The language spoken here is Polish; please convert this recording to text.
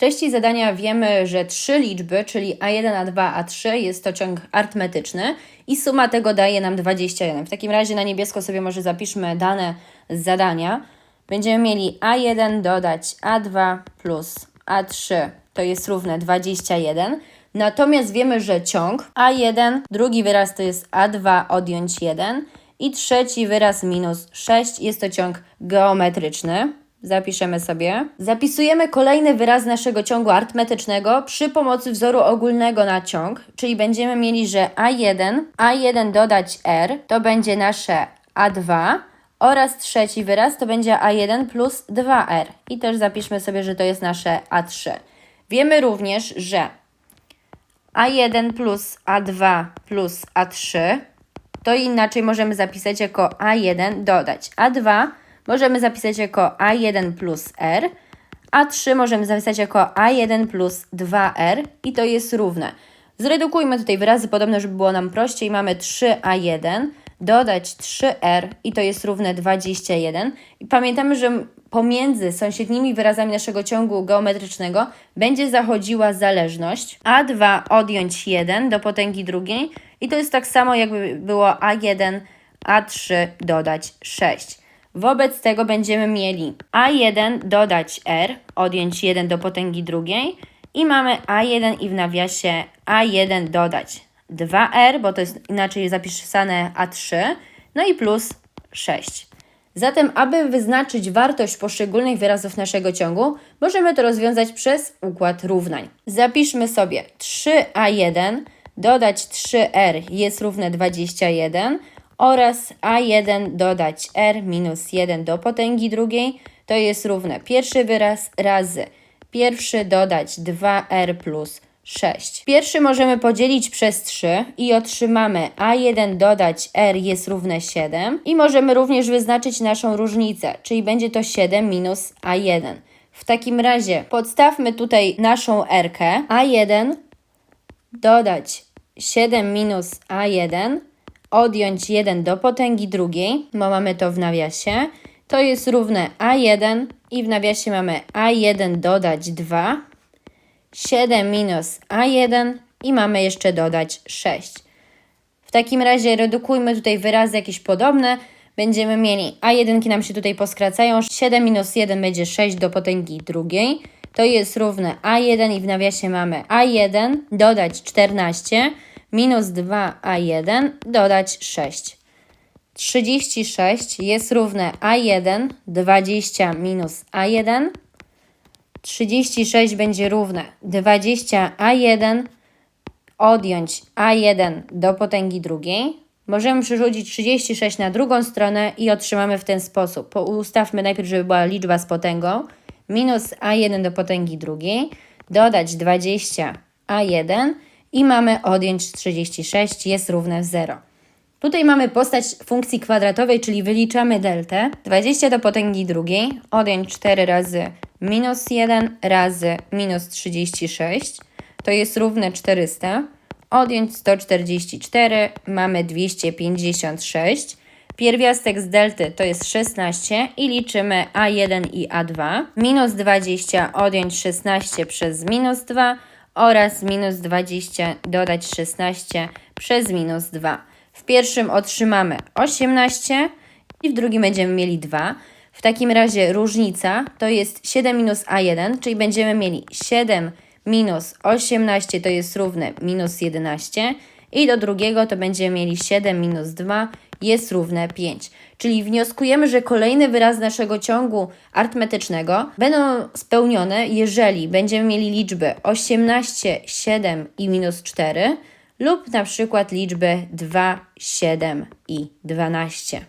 treści zadania wiemy, że trzy liczby, czyli A1, A2, A3 jest to ciąg arytmetyczny i suma tego daje nam 21. W takim razie na niebiesko sobie może zapiszmy dane z zadania. Będziemy mieli A1 dodać A2 plus A3 to jest równe 21. Natomiast wiemy, że ciąg A1, drugi wyraz to jest A2 odjąć 1 i trzeci wyraz minus 6 jest to ciąg geometryczny. Zapiszemy sobie. Zapisujemy kolejny wyraz naszego ciągu arytmetycznego przy pomocy wzoru ogólnego na ciąg, czyli będziemy mieli, że A1, A1 dodać R to będzie nasze A2 oraz trzeci wyraz to będzie A1 plus 2R. I też zapiszmy sobie, że to jest nasze A3. Wiemy również, że A1 plus A2 plus A3 to inaczej możemy zapisać jako A1 dodać A2, możemy zapisać jako A1 plus R, A3 możemy zapisać jako A1 plus 2R i to jest równe. Zredukujmy tutaj wyrazy podobne, żeby było nam prościej. Mamy 3A1 dodać 3R i to jest równe 21. I pamiętamy, że pomiędzy sąsiednimi wyrazami naszego ciągu geometrycznego będzie zachodziła zależność A2 odjąć 1 do potęgi drugiej i to jest tak samo jakby było A1, A3 dodać 6. Wobec tego będziemy mieli A1 dodać R, odjąć 1 do potęgi drugiej i mamy A1 i w nawiasie A1 dodać 2R, bo to jest inaczej zapisane A3, no i plus 6. Zatem, aby wyznaczyć wartość poszczególnych wyrazów naszego ciągu, możemy to rozwiązać przez układ równań. Zapiszmy sobie 3a1 dodać 3r jest równe 21 oraz a1 dodać r minus 1 do potęgi drugiej. To jest równe. Pierwszy wyraz razy. Pierwszy dodać 2r plus 6. Pierwszy możemy podzielić przez 3 i otrzymamy a1 dodać r jest równe 7 i możemy również wyznaczyć naszą różnicę, czyli będzie to 7 minus a1. W takim razie podstawmy tutaj naszą r, a1 dodać 7 minus a1, odjąć 1 do potęgi drugiej, bo mamy to w nawiasie, to jest równe a1 i w nawiasie mamy a1 dodać 2, 7 minus a1 i mamy jeszcze dodać 6. W takim razie redukujmy tutaj wyrazy jakieś podobne. Będziemy mieli a1 nam się tutaj poskracają. 7 minus 1 będzie 6 do potęgi drugiej. To jest równe a1 i w nawiasie mamy a1 dodać 14 minus 2a1 dodać 6. 36 jest równe a1 20 minus a1 36 będzie równe 20a1 odjąć a1 do potęgi drugiej. Możemy przerzucić 36 na drugą stronę i otrzymamy w ten sposób. Ustawmy najpierw, żeby była liczba z potęgą. Minus a1 do potęgi drugiej, dodać 20a1 i mamy odjąć 36 jest równe 0. Tutaj mamy postać funkcji kwadratowej, czyli wyliczamy deltę. 20 do potęgi drugiej, odjąć 4 razy minus 1 razy minus 36, to jest równe 400. Odjąć 144, mamy 256. Pierwiastek z delty to jest 16 i liczymy A1 i A2. Minus 20 odjąć 16 przez minus 2 oraz minus 20 dodać 16 przez minus 2. W pierwszym otrzymamy 18 i w drugim będziemy mieli 2. W takim razie różnica to jest 7 minus A1, czyli będziemy mieli 7 minus 18 to jest równe minus 11 i do drugiego to będziemy mieli 7 minus 2 jest równe 5. Czyli wnioskujemy, że kolejny wyraz naszego ciągu arytmetycznego będą spełnione, jeżeli będziemy mieli liczby 18, 7 i minus 4 lub na przykład liczby 2, 7 i 12.